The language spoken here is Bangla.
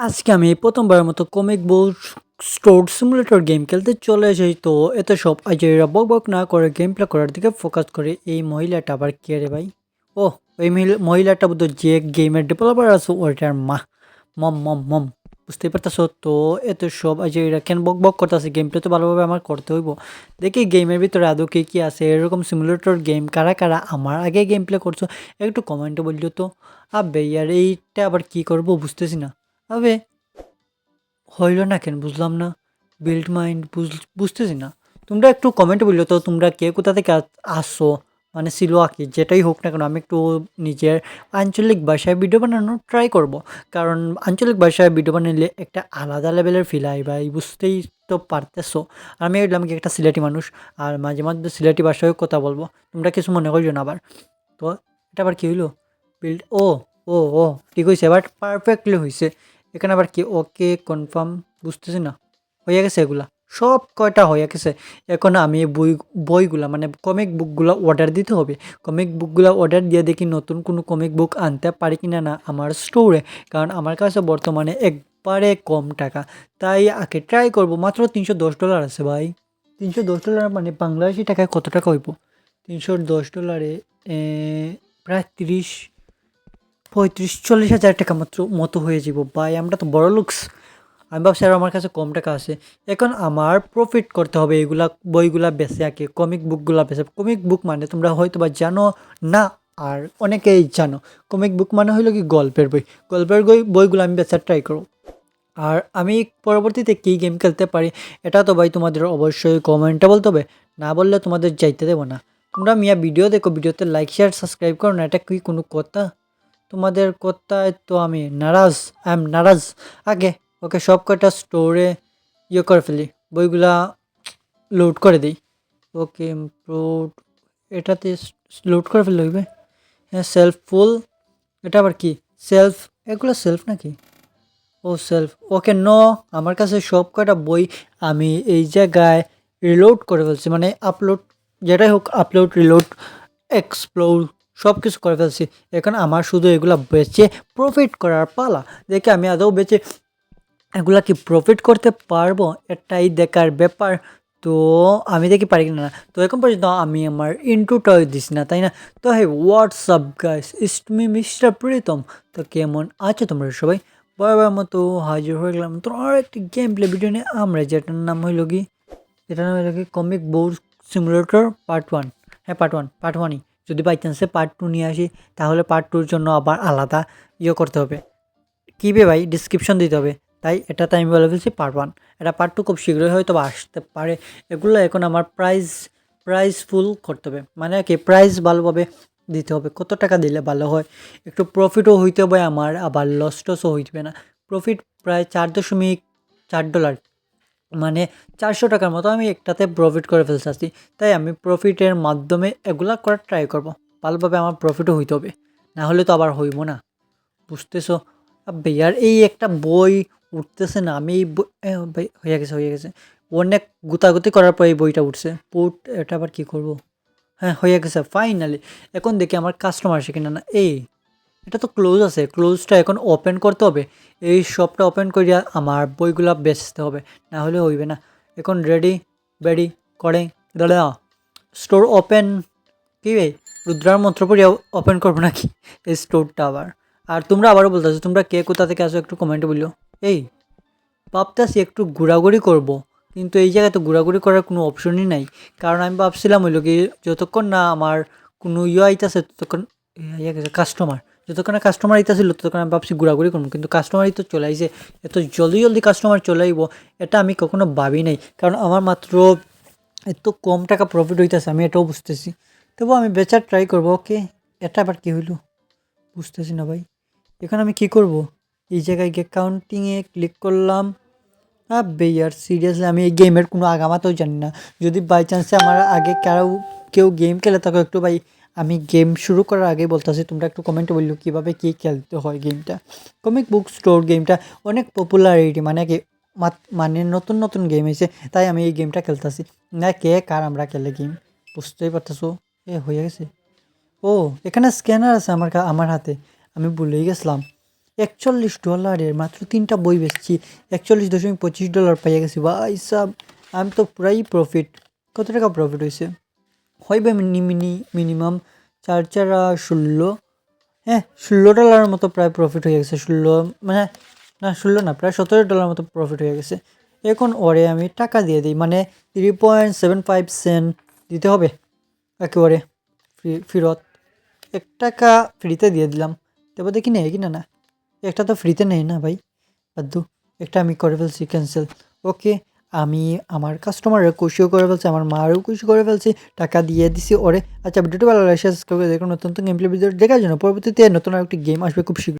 আজকে আমি প্রথমবারের মতো comic book store simulator game খেলতে চলে এসেছি। তো এতে সব আজেরা বক বক না করে গেম প্লে করার দিকে ফোকাস করে। এই মহিলাটা আবার কে রে ভাই? ও ওই মহিলা- মহিলাটা বোধ যে গেমের ডেভেলপার আছে, ওইটার মা। মম মম মম। বুঝতেই পারতেছো? তো এত সব আজেরা কেন বক বক করতে করতেছে? গেম প্লে তো ভালোভাবে আমার করতে হইব। দেখি গেমের ভিতরে আদৌ কে কী আছে। এরকম সিমুলেটর গেম কারা কারা আমার আগে গেম প্লে করছ? একটু কমেন্টে বলল তো। ইয়ার এইটা আবার কি করব? বুঝতেছি না। আবে, হইল না কেন? বুঝলাম না। বিল্ড মাইন্ড বুঝতেছি না। তোমরা একটু কমেন্টে বলল তো, তোমরা কে কোথা থেকে আসছো? মানে ছিল আর কি? যেটাই হোক না কেন, আমি একটু নিজের আঞ্চলিক ভাষায় ভিডিও বানানোর ট্রাই করব। কারণ আঞ্চলিক ভাষায় ভিডিও বানালে একটা আলাদা লেভেলের ফিল হয় ভাই বুঝতেই তো পারতেছো। আর আমি এলাম কি একটা সিলেটি মানুষ, আর মাঝে মাঝে সিলেটি ভাষায় কথা বলব। তোমরা কিছু মনে করিও না আবার। তো এটা আবার কী হইল? বিল্ড ও ও ও ঠিক হয়েছে এবার পারফেক্টলি হয়েছে এখানে আবার কি? ওকে কনফার্ম বুঝতেছি না। হয়ে গেছে এগুলা। সব কয়টা হয়ে গেছে? এখন আমি বই, বইগুলা মানে কমিক বুকগুলো অর্ডার দিতে হবে। কমিক বুকগুলো অর্ডার দিয়ে দেখি নতুন কোনো কমিক বুক আনতে পারি কি না না আমার স্টোরে কারণ আমার কাছে বর্তমানে একবারে কম টাকা। তাই আগে ট্রাই করব। মাত্র তিনশো দশ ডলার আছে ভাই। তিনশো দশ ডলার মানে বাংলাদেশি টাকায় কত টাকা হইব? তিনশো দশ ডলারে প্রায় তিরিশ পঁয়ত্রিশ, চল্লিশ হাজার টাকা মাত্র মতো হয়ে যাব। ভাই, আমরা তো বড় লুকস। আমি ভাবছি আর আমার কাছে কম টাকা আছে। এখন আমার প্রফিট করতে হবে এগুলা বইগুলা বেচে আঁকে কমিক বুকগুলা বেচে কমিক বুক মানে তোমরা হয়তো বা জানো না, আর অনেকেই জানো। কমিক বুক মানে হলো কি গল্পের বই। গল্পের বই বইগুলো আমি বেচার ট্রাই করব। আর আমি পরবর্তীতে কী গেম খেলতে পারি, এটা তো ভাই তোমাদের অবশ্যই কমেন্টে বলতে হবে। না বললে তোমাদের যাইতে দেবো না। তোমরা মিয়া ভিডিও দেখো ভিডিওতে লাইক শেয়ার সাবস্ক্রাইব করো, না এটা কি কোনো কথা? তোমাদের কথায় তো আমি নারাজ আই এম নারাজ। আগে ওকে সব কয়টা স্টোরে ইয়ে করে ফেলি, বইগুলা লোড করে দিই। ওকে লোড এটাতে লোড করে ফেললে হইবে? হ্যাঁ সেলফ ফুল এটা আবার কি? সেলফ এগুলো সেলফ নাকি? ও সেলফ ওকে ন আমার কাছে সব কয়টা বই আমি এই জায়গায় রিলোড করে ফেলছি। মানে আপলোড যেটাই হোক আপলোড রিলোড এক্সপ্লোর সব কিছু করে ফেলছি। এখন আমার শুধু এগুলা বেচে প্রফিট করার পালা। দেখে আমি আদৌ বেচে এগুলা কি প্রফিট করতে পারব? এটাই দেখার ব্যাপার। তো আমি দেখি পারি কিনা না। তো এখন পর্যন্ত আমি আমার ইন্টুটাও দিস না, তাই না? তো hey what's up guys is me mister Pritam তো কেমন আছো তোমরা সবাই? বরাবর মতো হাজির হয়ে গেলাম। তো আর একটি গেম প্লে ভিডিও নিয়ে আমরা, যেটার নাম হইল কি? এটার নাম হইল কি? Comic board simulator part one হ্যাঁ পার্ট ওয়ান পার্ট ওয়ানই যদি বাই চান্সে পার্ট টু নিয়ে আসি, তাহলে পার্ট টুর জন্য আবার আলাদা ইয়ে করতে হবে। কী বে ভাই? ডিসক্রিপশন দিতে হবে। তাই এটাতে আমি বলে ফেলছি পার্ট ওয়ান এটা পার্ট টু খুব শীঘ্রই হয়তো আসতে পারে। এগুলো এখন আমার প্রাইস প্রাইস ফুল করতে হবে। মানে কি? প্রাইস ভালোভাবে দিতে হবে। কত টাকা দিলে ভালো হয়? একটু প্রফিটও হইতে হবে আমার, আবার লস টসও হইবে না। প্রফিট প্রায় চার দশমিক চার ডলার মানে চারশো টাকার মতো আমি একটাতে প্রফিট করে ফেলতেছি তাই আমি প্রফিটের মাধ্যমে এগুলা করার ট্রাই করব। ভালোভাবে আমার প্রফিটও হইতে হবে। না হলে তো আবার হইব না। বুঝতেছো? ইয়ার এই একটা বই উঠতেছে না, আমি এই বই হয়ে গেছে হয়ে গেছে। অনেক গুতাগুতি করার পর এই বইটা উঠছে। পুট, এটা আবার কি করব? হ্যাঁ হয়ে গেছে ফাইনালি এখন দেখি আমার কাস্টমার আসে কিনা না। এই এটা তো ক্লোজ আছে ক্লোজটা এখন ওপেন করতে হবে। এই শপটা ওপেন করিয়া আমার বইগুলা বেচতে হবে, না হলে হইবে না। এখন রেডি বেডি করে, দাদা স্টোর ওপেন কি রে? রুদ্রার মন্ত্র পড়িয়া ওপেন করব নাকি? এই স্টোরটা আবার। আর তোমরা আবারও বলতেছো, তোমরা কে, কোথা থেকে আসো একটু কমেন্টে বলল এই, ভাবতেছি একটু ঘোরাঘুরি করব, কিন্তু এই জায়গায় তো ঘোরাঘুরি করার কোনো অপশনই নাই। কারণ আমি ভাবছিলাম হইল কি, যতক্ষণ না আমার কোনো ইয়ে আইতাছে, ততক্ষণ ইয়ে কাস্টমার যতক্ষণ কাস্টমার আইতাছিল ততক্ষণ আমি ভাবছি ঘোরাঘুরি করব। কিন্তু কাস্টমারই তো চলে আইছে। এত জলদি জলদি কাস্টমার চলে আইব, এটা আমি কখনো ভাবি নাই। কারণ আমার মাত্র এত কম টাকা প্রফিট হইতেছে, আমি এটাও বুঝতেছি। তবু আমি বেচার ট্রাই করব, ওকে, এটা আবার কী হইল? বুঝতেছি না ভাই। এখন আমি কি করব? এই জায়গায় গিয়ে কাউন্টিংয়ে ক্লিক করলাম। আবে ইয়ার সিরিয়াসলি আমি এই গেমের কোনো আগামাতেও জানি না। যদি বাই চান্সে আমার আগে কারও, কেউ গেম খেলে তাকে একটু ভাই আমি গেম শুরু করার আগে বলতেছি, তোমরা একটু কমেন্টে বলল কীভাবে কী খেলতে হয় গেমটা কমিক বুক স্টোর গেমটা অনেক পপুলারিটি মানে কি মানে নতুন নতুন গেম এসে, তাই আমি এই গেমটা খেলতেছি। না, কে, কার আমরা খেলে গেম বুঝতেই পারতেছো? এ, হয়ে গেছে। ও, এখানে স্ক্যানার আছে আমার আমার হাতে। আমি ভুলেই গেছিলাম। একচল্লিশ ডলারের মাত্র তিনটা বই বেচছি। একচল্লিশ দশমিক পঁচিশ ডলার পাইয়া গেছি। ভাই সাব, আমি তো পুরাই প্রফিট কত টাকা প্রফিট হয়েছে হইবে মিনি মিনি মিনিমাম চার চারা ষোলো। হ্যাঁ ষোলো ডলারের মতো প্রায় প্রফিট হয়ে গেছে। ষোলো মানে না, ষোলো না, প্রায় সতেরো ডলার মতো প্রফিট হয়ে গেছে। এখন ওরে আমি টাকা দিয়ে দিই মানে three point seven five cent দিতে হবে। একেবারে ফি- ফেরত। এক টাকা ফ্রিতে দিয়ে দিলাম। তারপর দেখি নেই কিনা না। একটা তো ফ্রিতে নেই না ভাই। বাদ্দু একটা আমি করে ফেলছি ক্যান্সেল ওকে আমি আমার কাস্টমারের খুশিও করে ফেলছি, আমার মারও খুশি করে ফেলছি, টাকা দিয়ে দিছি ওরে। আচ্ছা ভিডিওটি ভালো লাগে সাবস্ক্রাইব করে দেখুন নতুন নতুন গেম প্লে ভিডিও দেখার জন্য পরবর্তীতে নতুন আরেকটি গেম আসবে খুব শীঘ্র